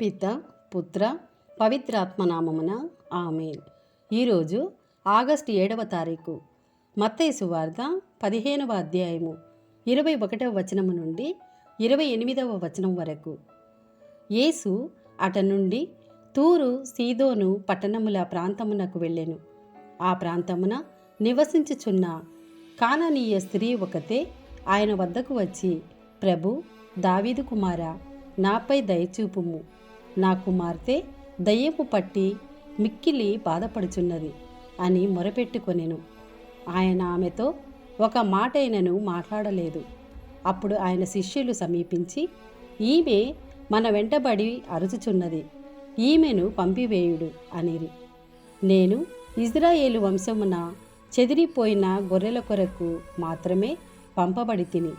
పిత పుత్ర పవిత్రాత్మనామమున ఆమె ఈరోజు ఆగస్టు ఏడవ తారీఖు మత్తైసు వార్త పదిహేనవ అధ్యాయము ఇరవై ఒకటవ వచనము నుండి ఇరవై ఎనిమిదవ వచనం వరకు. యేసు అట నుండి తూరు సీదోను పట్టణముల ప్రాంతమునకు వెళ్ళెను. ఆ ప్రాంతమున నివసించుచున్న కాననీయ స్త్రీ ఒకతే ఆయన వద్దకు వచ్చి ప్రభు దావీదు కుమార నాపై దయచూపుము. నా కుమార్తె దయ్యపు పట్టి మిక్కిలి బాధపడుచున్నది అని మొరపెట్టుకొనెను. ఆయన ఆమెతో ఒక మాటైనను మాట్లాడలేదు. అప్పుడు ఆయన శిష్యులు సమీపించి ఈమె మన వెంటబడి అరుచుచున్నది. ఈమెను పంపివేయుడు అనిరి. నేను ఇజ్రాయేలు వంశమున చెదిరిపోయిన గొర్రెల కొరకు మాత్రమే పంపబడి తిని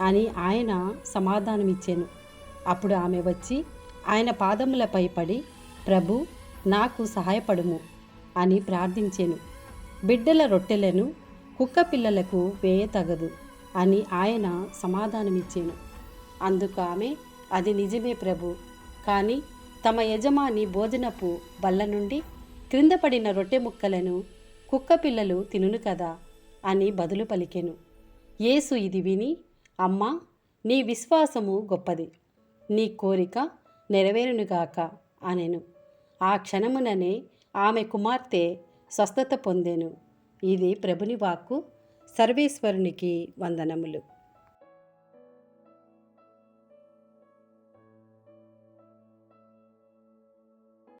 అని ఆయన సమాధానమిచ్చాను. అప్పుడు ఆమె వచ్చి ఆయన పాదములపై పడి ప్రభు నాకు సహాయపడుము అని ప్రార్థించెను. బిడ్డల రొట్టెలను కుక్క పిల్లలకు వేయతగదు అని ఆయన సమాధానమిచ్చాను. అందుకు ఆమె అది నిజమే ప్రభు కానీ తమ యజమాని భోజనపు బల్ల నుండి క్రింద పడిన రొట్టె ముక్కలను కుక్క పిల్లలు తినును కదా అని బదులు పలికెను. యేసు ఇది విని అమ్మా నీ విశ్వాసము గొప్పది. నీ కోరిక నెరవేరునుగాక అనెను. ఆ క్షణముననే ఆమె కుమార్తె స్వస్థత పొందెను. ఇది ప్రభుని వాక్కు సర్వేశ్వరునికి వందనములు.